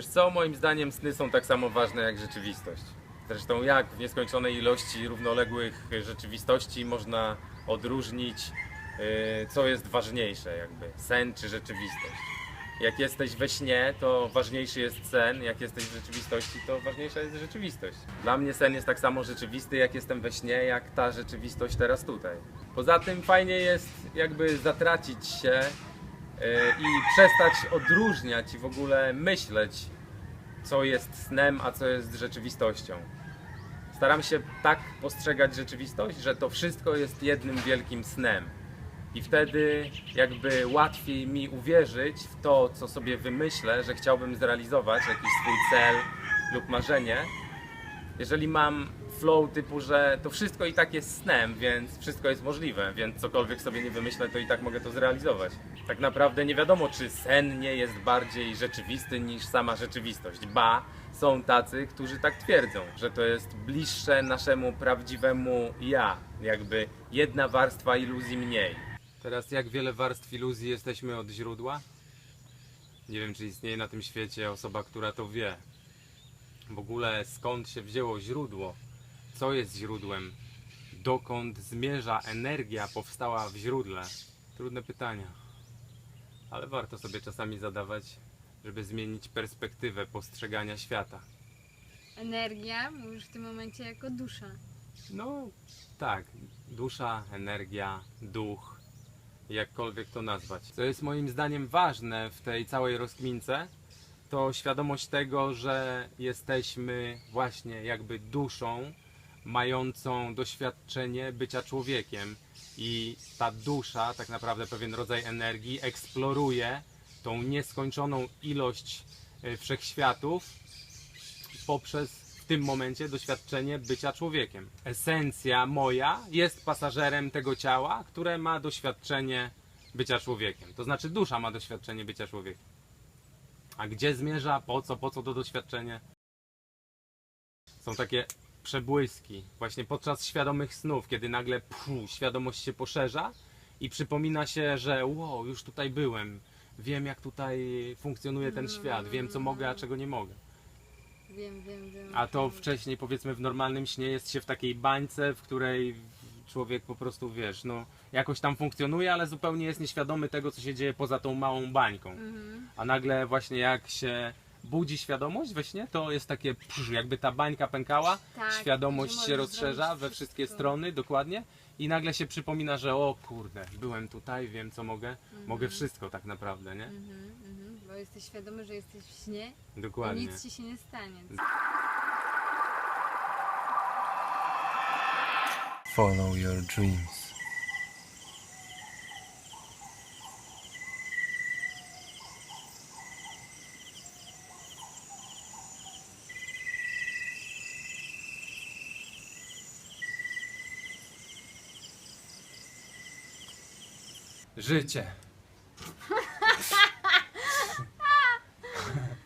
co, moim zdaniem sny są tak samo ważne jak rzeczywistość. Zresztą jak w nieskończonej ilości równoległych rzeczywistości można odróżnić, yy, co jest ważniejsze, jakby sen czy rzeczywistość. Jak jesteś we śnie, to ważniejszy jest sen, jak jesteś w rzeczywistości, to ważniejsza jest rzeczywistość. Dla mnie sen jest tak samo rzeczywisty, jak jestem we śnie, jak ta rzeczywistość teraz tutaj. Poza tym fajnie jest jakby zatracić się i przestać odróżniać i w ogóle myśleć, co jest snem, a co jest rzeczywistością. Staram się tak postrzegać rzeczywistość, że to wszystko jest jednym wielkim snem. I wtedy jakby łatwiej mi uwierzyć w to, co sobie wymyślę, że chciałbym zrealizować, jakiś swój cel lub marzenie. Jeżeli mam flow typu, że to wszystko i tak jest snem, więc wszystko jest możliwe, więc cokolwiek sobie nie wymyślę, to i tak mogę to zrealizować. Tak naprawdę nie wiadomo, czy sen nie jest bardziej rzeczywisty niż sama rzeczywistość. Ba, są tacy, którzy tak twierdzą, że to jest bliższe naszemu prawdziwemu ja, jakby jedna warstwa iluzji mniej. Teraz jak wiele warstw iluzji jesteśmy od źródła? Nie wiem, czy istnieje na tym świecie osoba, która to wie. W ogóle skąd się wzięło źródło? Co jest źródłem? Dokąd zmierza energia powstała w źródle? Trudne pytania. Ale warto sobie czasami zadawać, żeby zmienić perspektywę postrzegania świata. Energia, mówisz w tym momencie jako dusza. No tak, dusza, energia, duch, jakkolwiek to nazwać. Co jest moim zdaniem ważne w tej całej rozkmince, to świadomość tego, że jesteśmy właśnie jakby duszą mającą doświadczenie bycia człowiekiem i ta dusza, tak naprawdę pewien rodzaj energii, eksploruje tą nieskończoną ilość e, wszechświatów poprzez w tym momencie doświadczenie bycia człowiekiem. Esencja moja jest pasażerem tego ciała, które ma doświadczenie bycia człowiekiem. To znaczy dusza ma doświadczenie bycia człowiekiem. A gdzie zmierza? Po co? Po co to doświadczenie? Są takie przebłyski właśnie podczas świadomych snów, kiedy nagle pfu, świadomość się poszerza i przypomina się, że wow, już tutaj byłem. Wiem, jak tutaj funkcjonuje ten świat. Wiem, co mogę, a czego nie mogę. Wiem, wiem, wiem. A to wcześniej, powiedzmy, w normalnym śnie jest się w takiej bańce, w której człowiek po prostu, wiesz, no, jakoś tam funkcjonuje, ale zupełnie jest nieświadomy tego, co się dzieje poza tą małą bańką. Mhm. A nagle właśnie jak się budzi świadomość we śnie, to jest takie, psz, jakby ta bańka pękała, Tak, świadomość że się możesz rozszerza zrobić we wszystkie wszystko. strony, dokładnie. I nagle się przypomina, że o kurde, byłem tutaj, wiem co mogę, mogę wszystko tak naprawdę, nie? Mhm, mhm. Bo jesteś świadomy, że jesteś w śnie i Dokładnie. nic ci się nie stanie. Follow your dreams. Życie.